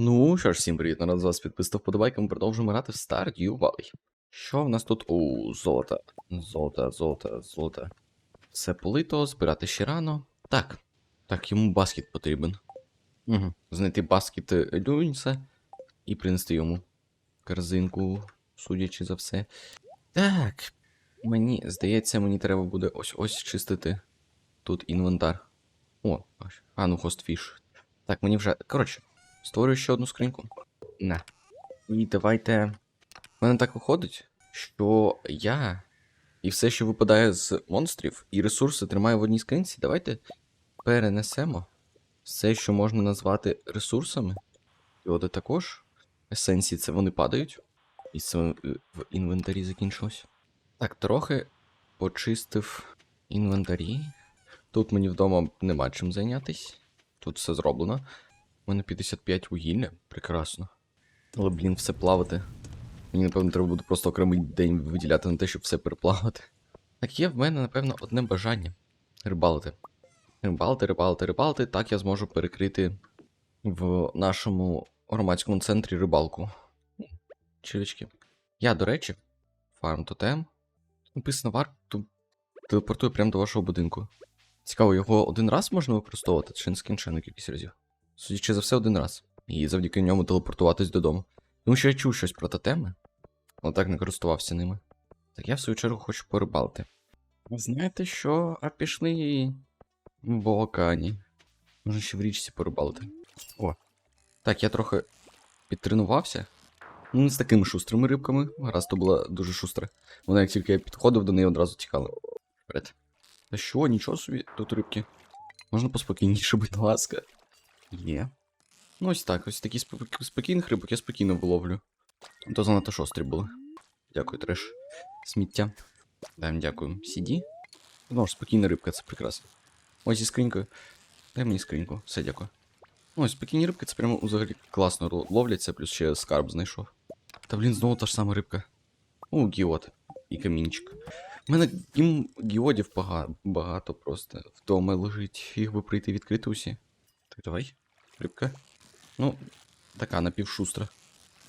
Ну що ж, всім привіт, народ з вас підписав вподобайка, ми продовжуємо грати в Stardew Valley. Що в нас тут? О, золото. Золото, золото, золото. Все полито, збирати ще рано. Так. Так, йому баскет потрібен. Угу. Знайти баскет Люнса і принести йому корзинку, судячи за все. Так. Мені здається, мені треба буде ось ось чистити тут інвентар. О, а ну хостфіш. Так, мені вже. Коротше, створюю ще одну скриньку. На. І давайте. У мене так виходить, що я і все, що випадає з монстрів, і ресурси тримаю в одній скринці. Давайте перенесемо все, що можна назвати ресурсами. От також. Есенції це вони падають. І це е, в інвентарі закінчилось. Так, трохи почистив інвентарі. Тут мені вдома нема чим зайнятись. Тут все зроблено. У мене 55 вугілля, прекрасно. Але, блін, все плавати. Мені, напевно, треба буде просто окремий день виділяти на те, щоб все переплавати. Так є в мене, напевно, одне бажання рибалити. Рибалити, рибалити, рибалити. Так я зможу перекрити в нашому громадському центрі рибалку. Чилочки. Я, до речі, фарм тотем. Написано варту телепортує прямо до вашого будинку. Цікаво, його один раз можна використовувати, чи не нескінченно кількість разів? Судячи за все, один раз. І завдяки ньому телепортуватись додому. Тому що я чув щось про тотеми, але так не користувався ними. Так я в свою чергу хочу порибалити. Знаєте що? А пішли океані. Можна ще в річці порибалити. О. Так, я трохи підтренувався. Ну, не з такими шустрими рибками. Раз то була дуже шустра. Вона, як тільки я підходив до неї, одразу тікала. Вперед. Та що, нічого собі, тут рибки. Можна поспокійніше, будь ласка. Є. Ну, ось так, ось такі спок- спокійних рибок я спокійно виловлю. То занадто шострі були. Дякую, треш. Сміття. Дай дякую. Сіді. Ну, ж, спокійна рибка, це прекрасно. Ось зі скринькою. Дай мені скриньку. Все, дякую. Ну, Ось, спокійні рибки, це прямо взагалі класно ловляться, плюс ще скарб знайшов. Та блін, знову та ж сама рибка. О, гіот. І камінчик. У мене гіодів багато просто. Вдома лежить. Їх би прийти відкрити усі. Давай. Рибка. Ну, така напівшустра.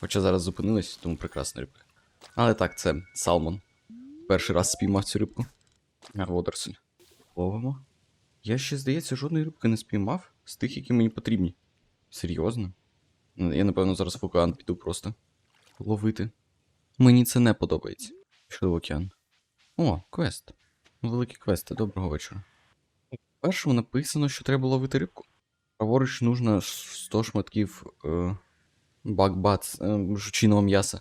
Хоча зараз зупинилась, тому прекрасна рибка. Але так, це салмон. Перший раз спіймав цю рибку. Водоросль. Ловимо. Я ще, здається, жодної рибки не спіймав з тих, які мені потрібні. Серйозно? Ну, Я, напевно, зараз в океан піду просто. Ловити. Мені це не подобається. Пішли в океан. О, квест. Великий квест, доброго вечора. Першому написано, що треба ловити рибку. Праворуч нужно 100 шматків е, бакбац е, жучиного м'яса.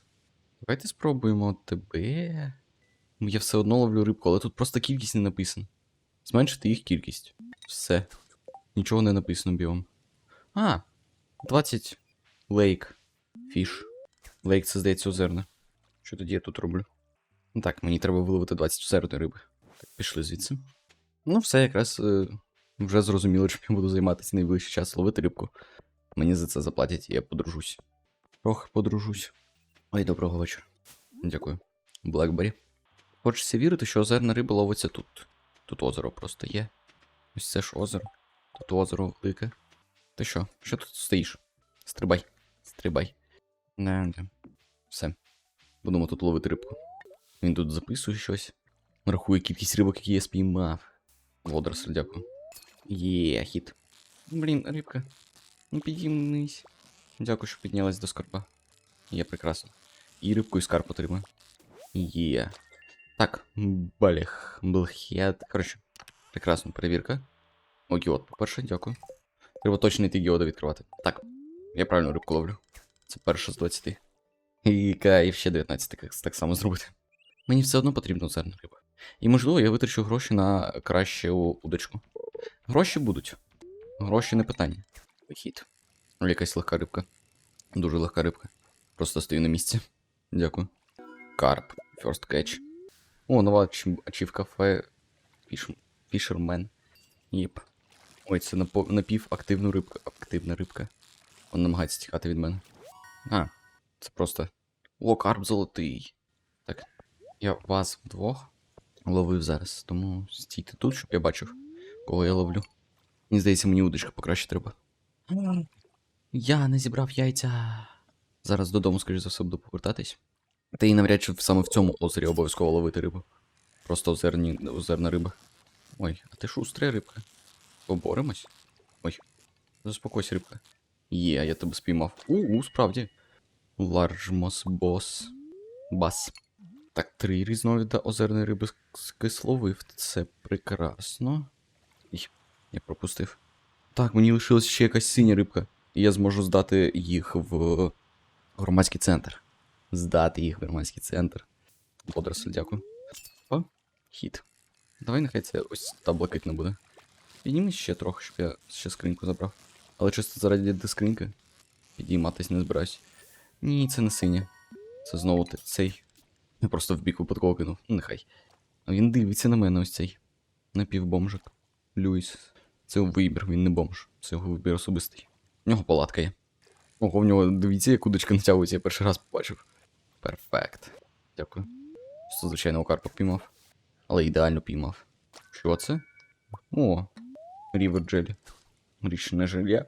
Давайте спробуємо тебе. Ну, Я все одно ловлю рибку, але тут просто кількість не написана. Зменшити їх кількість. Все. Нічого не написано біом. А, 20 лейк. Фіш. Лейк це здається озерне. Що тоді я тут роблю? Ну Так, мені треба виловити 20 озерної риби. Так, пішли звідси. Ну, все, якраз е, вже зрозуміло, чим я буду займатися найближчий час ловити рибку. Мені за це заплатять, і я подружусь. Трохи подружусь. Ой, доброго вечора. Дякую. Блекбері. Хочеться вірити, що озерна риба ловиться тут. Тут озеро просто є. Ось це ж озеро. Тут озеро велике. Ти що? Що тут стоїш? Стрибай. Стрибай. Не, не. Все. Будемо тут ловити рибку. Він тут записує щось. Рахує кількість рибок, які я спіймав. Водоросль, дякую. Є, хіт. Блін, рибка. Ну підіймись. Дякую, що піднялась до скарба. Є прекрасно. І рибку, і скарб отримаю. Є. Так, балех, блхет. Коротше, прекрасно, перевірка. О, гіод, по-перше, дякую. Треба точно йти гіода відкривати. Так, я правильно рибку ловлю. Це перша з 20. І кайф ще 19 так, так само зробити. Мені все одно потрібна озерна риба. І можливо, я витрачу гроші на кращу удочку. Гроші будуть. Гроші не питання. Вихід. Якась легка рибка. Дуже легка рибка. Просто стою на місці. Дякую. Карп. First catch. О, нова ачі- ачівка фе... Фішермен. Єп. Ой, це напівактивна рибка. Активна рибка. Вона намагається тікати від мене. А, це просто. О, карп золотий. Так. Я вас вдвох ловив зараз, тому стійте тут, щоб я бачив, кого я ловлю. Мені здається, мені удочка покраще треба. Я не зібрав яйця. Зараз додому, скоріш за все, буду повертатись. Та і навряд чи саме в цьому озері обов'язково ловити рибу. Просто озерні, озерна риба. Ой, а ти шустря рибка. Поборемось? Ой. Заспокойся, рибка. Є, я тебе спіймав. У, справді. Ларжмос бос. Бас. Так, три різновида озерної риби скисловив. Це прекрасно. Я пропустив. Так, мені лишилась ще якась синя рибка. І я зможу здати їх в громадський центр. Здати їх в громадський центр. Водоросль, дякую. О, хід. Давай нехай це ось та блакитна буде. Підніми ще трохи, щоб я ще скриньку забрав. Але чисто заради скриньки. Підійматись не збираюсь. Ні, це не синя. Це знову цей. Я просто в бік випадково кинув. Ну, нехай. Він дивиться на мене ось цей. Напівбомжик. Люїс. Це вибір, він не бомж. Це його вибір особистий. В нього палатка є. Ого, в нього дивіться, як удочка натягується, я перший раз побачив. Перфект. Дякую. Просто звичайного карпа піймав. Але ідеально піймав. Що це? О, Рівер Джелі. Річне желе.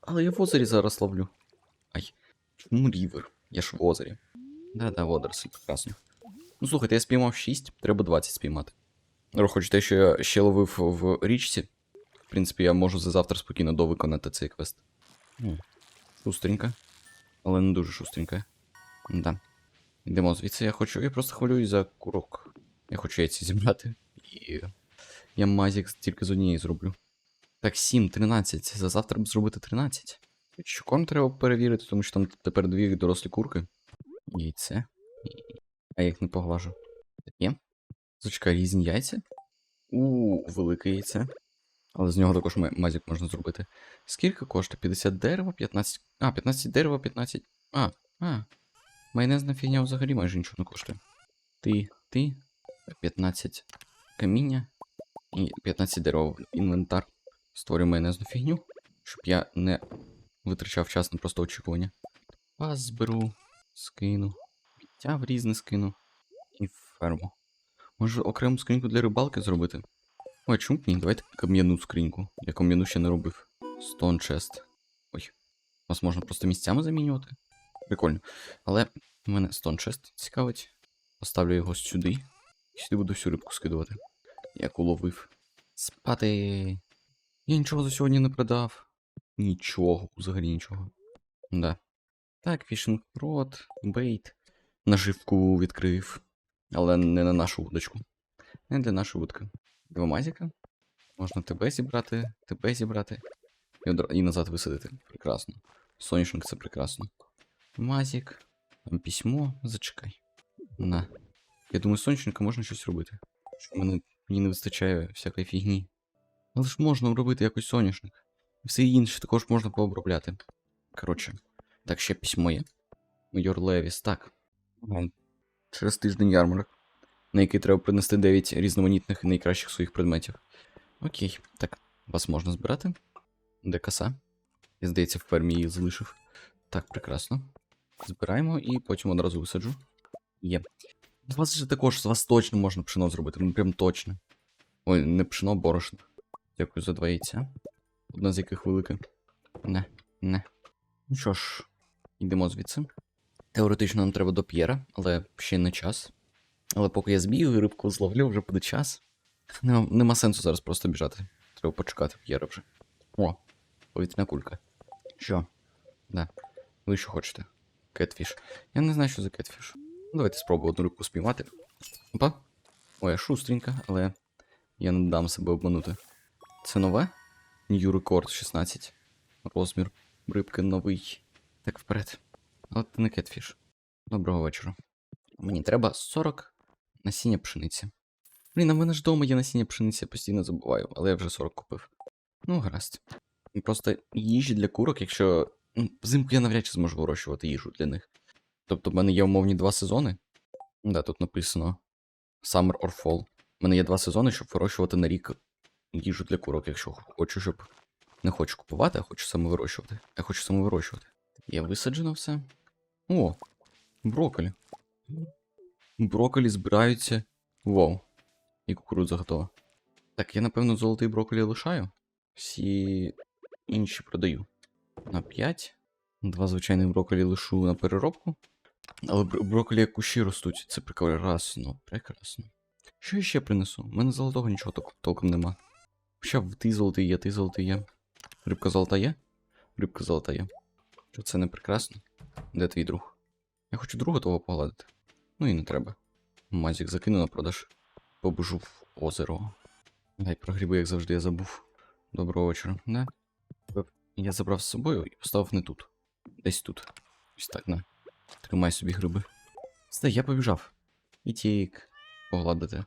Але я в озері зараз ловлю. Ай, чому рівер? Я ж в озері. Да-да, водорослі, прекрасно. Ну слухайте, я спіймав 6, треба 20 спіймати. Хоч те, що я ще ловив в річці. В принципі, я можу за завтра спокійно довиконати цей квест. М, Шустренько. Але не дуже шустренько. Да. Йдемо звідси, я хочу. Я просто хвилююсь за курок. Я хочу яйці зібрати. І я мазік тільки з однієї зроблю. Так, 7, 13. За завтра б зробити 13. Щуком треба перевірити, тому що там тепер дві дорослі курки. Яйце. І- А я їх не поглажу. Є. Зачекай, різні яйця. У, велике яйце. Але з нього також мазік можна зробити. Скільки коштує? 50 дерева, 15. А, 15 дерева, 15. А, а. Майонезна фігня взагалі майже нічого не коштує. Ти, ти, 15 каміння і 15 дерева в інвентар. Створюю майонезну фігню, щоб я не витрачав час на просто очікування. Вас зберу, скину. Відтя в різне скину. І ферму. Може окрему скриньку для рибалки зробити? Ой, чому б ні? Давайте кам'яну скриньку. Я кам'яну ще не робив. Stone chest. Ой. Вас можна просто місцями замінювати. Прикольно. Але мене Stone chest цікавить. Поставлю його сюди. І сюди буду всю рибку скидувати. Як уловив. Спати. Я нічого за сьогодні не продав. Нічого, взагалі нічого. Да. Так, фішинг рот, бейт. Наживку відкрив. Але не на нашу удочку. Не для нашої вудки. Два мазіка. Можна тебе зібрати, тебе зібрати. І, одра- і назад висадити. Прекрасно. Соняшник це прекрасно. Мазік. Там письмо. Зачекай. На. Я думаю, з можна щось робити. Що мене мені не вистачає всякої фігні. Але ж можна робити якось соняшник. І все інше також можна пообробляти. Коротше, так ще письмо є. Майор Левіс, так. Через тиждень ярмарок, на який треба принести 9 різноманітних і найкращих своїх предметів. Окей, так, вас можна збирати. Де коса? Я, здається, в фермі її залишив. Так, прекрасно. Збираємо і потім одразу висаджу. Є. З вас же також, з вас точно можна пшено зробити, ну прям точно. Ой, не пшено, борошно. Дякую за два яйця. Одна з яких велика. Не, не. Ну що ж, йдемо звідси. Теоретично нам треба до П'єра, але ще не час. Але поки я збігаю, рибку зловлю, вже буде час. Нема, нема сенсу зараз просто біжати. Треба почекати П'єра вже. О, повітряна кулька. Що? Да. Ви що хочете? Кетфіш. Я не знаю, що за кетфіш. Давайте спробую одну рибку спіймати. Опа. Ой, я шустренька, але я не дам себе обманути. Це нове? New Record 16. Розмір рибки новий. Так вперед. Але це не кетфіш. Доброго вечора. Мені треба 40 насіння пшениці. Блін, а в мене ж вдома є насіння пшениці, я постійно забуваю, але я вже 40 купив. Ну, гаразд. Просто їжі для курок, якщо. ну, Взимку я навряд чи зможу вирощувати їжу для них. Тобто в мене є умовні два сезони. Да, тут написано Summer or Fall. У мене є два сезони, щоб вирощувати на рік їжу для курок, якщо хочу, щоб. Не хочу купувати, а хочу саме вирощувати. Я хочу саме вирощувати. Є висаджено все. О, брокколі. Брокколі збираються. Вау. І кукурудза готова. Так, я напевно золотий брокколі лишаю. Всі інші продаю. На 5. Два звичайних брокколі лишу на переробку. Але бр- брокколі як кущі ростуть. Це прекрасно, прекрасно. Що я ще принесу? У мене золотого нічого тол- толком нема. Хоча ти золотий є, ти золотий є. Рибка золота є? Рибка золота є. Що це не прекрасно? Де твій друг? Я хочу друга того погладити. Ну і не треба. Мазік закину на продаж. Побежу в озеро. Дай про гриби, як завжди, я забув. Доброго вечора. Да? Я забрав з собою і поставив не тут. Десь тут. Ось так, на. Тримай собі гриби. Все, я побіжав. І тік. Погладити.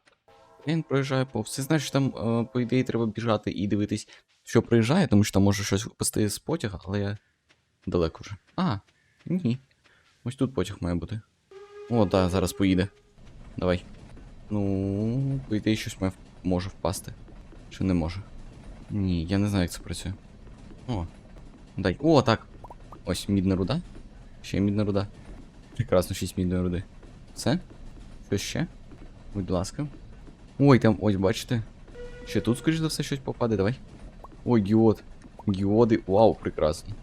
Він проїжджає повз. Знаєш, що там, е, по ідеї, треба біжати і дивитись, що проїжджає, тому що там може щось випасти з потяга, але я далеко вже. А, ні. Ось тут потяг має бути. О, так, зараз поїде. Давай. Ну, по ідеї, щось може впасти. Чи не може? Ні, я не знаю, як це працює. О. Дай. О, так. Ось мідна руда. Ще мідна руда. Прекрасно, 6 мідної руди. Все? Щось ще? Будь ласка. Ой, там, ось, бачите. Ще тут, скоріш за все, щось попаде, давай. Ой, гіод. Гіоди. Вау, прекрасно.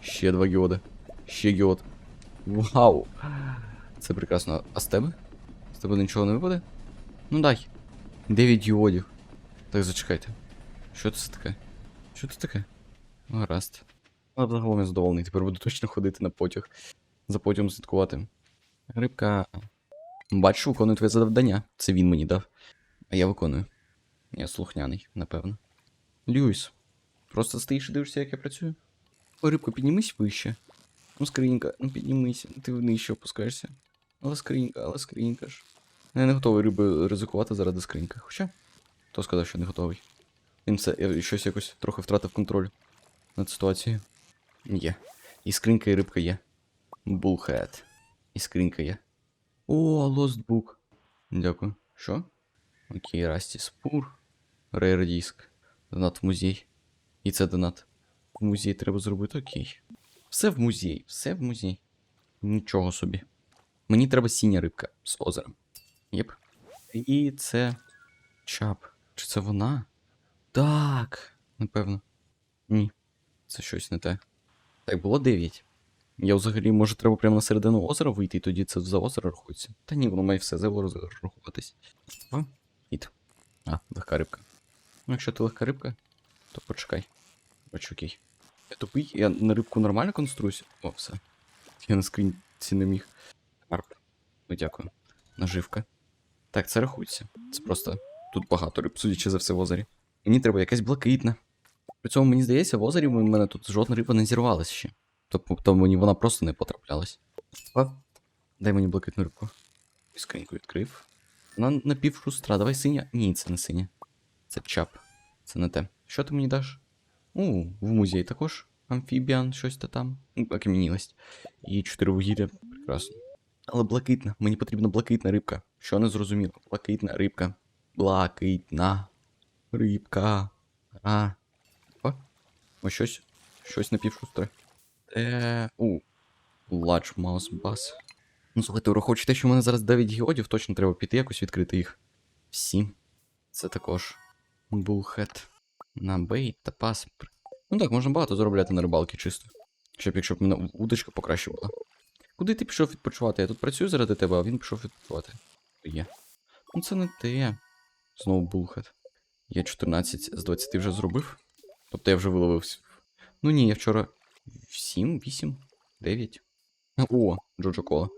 Ще два гіоди. Ще гіод. Вау. Це прекрасно. А з тебе? З тебе нічого не випаде? Ну дай. 9 діодів. Так, зачекайте. Що це таке? Що це таке? Гаразд. Але загалом я задоволений, тепер буду точно ходити на потяг. За потягом слідкувати. Рибка. Бачу, виконую твоє завдання. Це він мені дав. А я виконую. Я слухняний, напевно. Льюіс. Просто стоїш і дивишся, як я працюю. Ой, рибко, піднімись вище. Ну, скринька, ну піднімися, ти вниз опускаєшся. Але скринька, але скринька ж. Я не готовий риби ризикувати заради скриньки. Хоча. Хто сказав, що не готовий? Він це я щось якось трохи втратив контроль над ситуацією. Є. І скринька, і рибка є. Булхет. І скринька є. О, Lost Book. Дякую. Що? Окей, Расті Спур. Rare диск. Донат в музей. І це донат. В музей треба зробити, окей. Все в музей, все в музей. Нічого собі. Мені треба синя рибка з озера. Єп. І це. Чап. Чи це вона? Так. Напевно. Ні. Це щось не те. Так, було 9. Я взагалі, може, треба прямо на середину озера вийти, і тоді це за озеро рахується. Та ні, воно має все озеро рахуватись. Іт. А, легка рибка. Ну, якщо ти легка рибка, то почекай. Бачу, окей. Я тупий, я на рибку нормально конструюся. О, все. Я на скринці не міг. Карп. Ну, дякую. Наживка. Так, це рахується. Це просто тут багато риб, судячи за все в озері. Мені треба якась блакитна. При цьому мені здається, в озері в мене тут жодна риба не зірвалася ще. Тобто мені вона просто не потраплялась. О, дай мені блакитну рибку. Скриньку відкрив. Вона напівшустра, давай синя. Ні, це не синя. Це чап. Це не те. Що ти мені даш? У, в музей також. Амфібіан, щось то там. Ну, Окам'янілость. І чотири вугілля. Прекрасно. Але блакитна. Мені потрібна блакитна рибка. Що не зрозуміло? Блакитна рибка. Блакитна. Рибка. А. О, ось щось. Щось напівшустре. Е. У. Large Mouse Bass. Ну, слухайте, враховуючи те, що в мене зараз 9 геодів, точно треба піти якось відкрити їх. Всі. Це також. Bullhead. На бейт та пас. Ну так, можна багато заробляти на рибалки чисто. Щоб якщо б мене удочка покраще була. Куди ти пішов відпочивати? Я тут працюю заради тебе, а він пішов відпочивати. Є. Ну це не те. Знову булхет. Я 14 з 20 вже зробив. Тобто я вже виловив. Ну ні, я вчора 7, 8, 9. О, Джоджо Кола.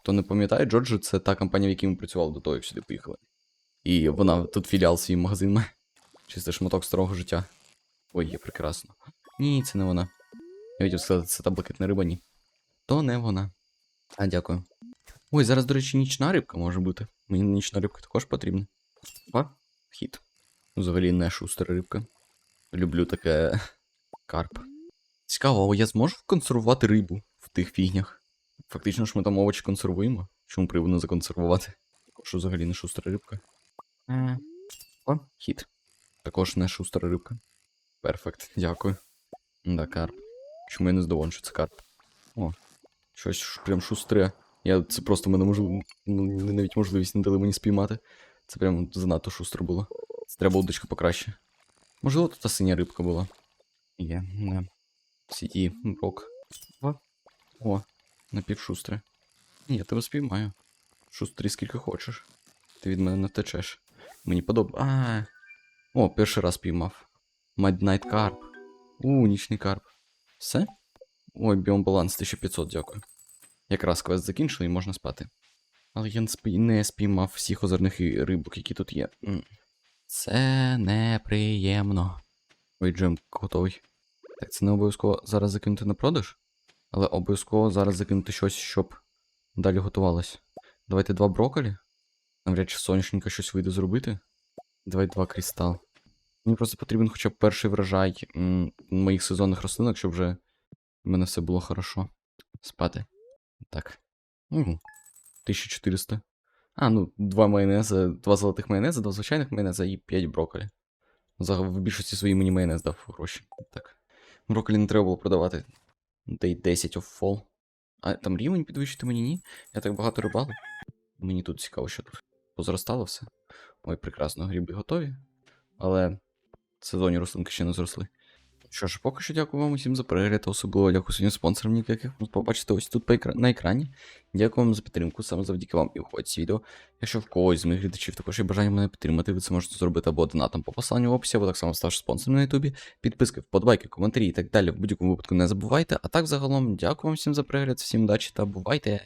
Хто не пам'ятає, Джоджо це та компанія, в якій ми працювали до того, як сюди поїхали. І вона тут філіал свій магазин має. Чисто шматок старого життя. Ой, є прекрасно. Ні, це не вона. Я хотів сказати, це та блакитна риба, ні. То не вона. А, дякую. Ой, зараз, до речі, нічна рибка може бути. Мені нічна рибка також потрібна. Опа, хід. Взагалі не шустра рибка. Люблю таке карп. Цікаво, а я зможу консервувати рибу в тих фігнях? Фактично ж ми там овочі консервуємо. Чому не законсервувати? Також взагалі не шустра рибка. Е. О, хід. Також не шустра рибка. Перфект, дякую. Да, карп. Чому я не здоволений, що це карп? О, щось прям шустре. Я це просто мене можливо. Ну, навіть можливість не дали мені спіймати. Це прям занадто шустро було. Це треба удочка покраще. Можливо, тут та синя рибка була. Є, не. Сіті, брок. О, напівшустре. Я тебе спіймаю. Шустрі скільки хочеш. Ти від мене не втечеш. Мені подобається. А. О, перший раз піймав. Midnight Carp. У, нічний карп. Все? Ой, біом баланс 1500, дякую. Якраз квест закінчили і можна спати. Але я не спіймав всіх озерних рибок, які тут є. Це неприємно. Ой, джем готовий. Так, це не обов'язково зараз закинути на продаж, але обов'язково зараз закинути щось, щоб далі готувалось. Давайте два брокколі. Навряд чи соняшника щось вийде зробити. Давай два крістал. Мені просто потрібен хоча б перший врожай моїх сезонних рослинок, щоб вже в мене все було хорошо. Спати. Так. Угу. 1400. А, ну, два майонеза, два золотих майонеза, два звичайних майонеза і 5 брокколі. За в більшості свої мені майонез дав гроші. Так. Брокколі не треба було продавати. Day 10 of fall. А там рівень підвищити мені ні? Я так багато рибалив. Мені тут цікаво, що тут. Позростало все. Ой, прекрасно, гриби готові. Але сезонні рослинки ще не зросли. Що ж, поки що дякую вам усім за перегляд, особливо дякую сьогодні спонсорам, яких ви побачите ось тут на екрані. Дякую вам за підтримку, саме завдяки вам і входить ці відео. Якщо в когось з моїх глядачів також є бажання мене підтримати, ви це можете зробити або донатом по посиланню в описі, або так само ставши спонсором на Ютубі. Підписки, вподобайки, коментарі і так далі. В будь-якому випадку не забувайте. А так загалом, дякую вам всім за перегляд, всім удачі та бувайте!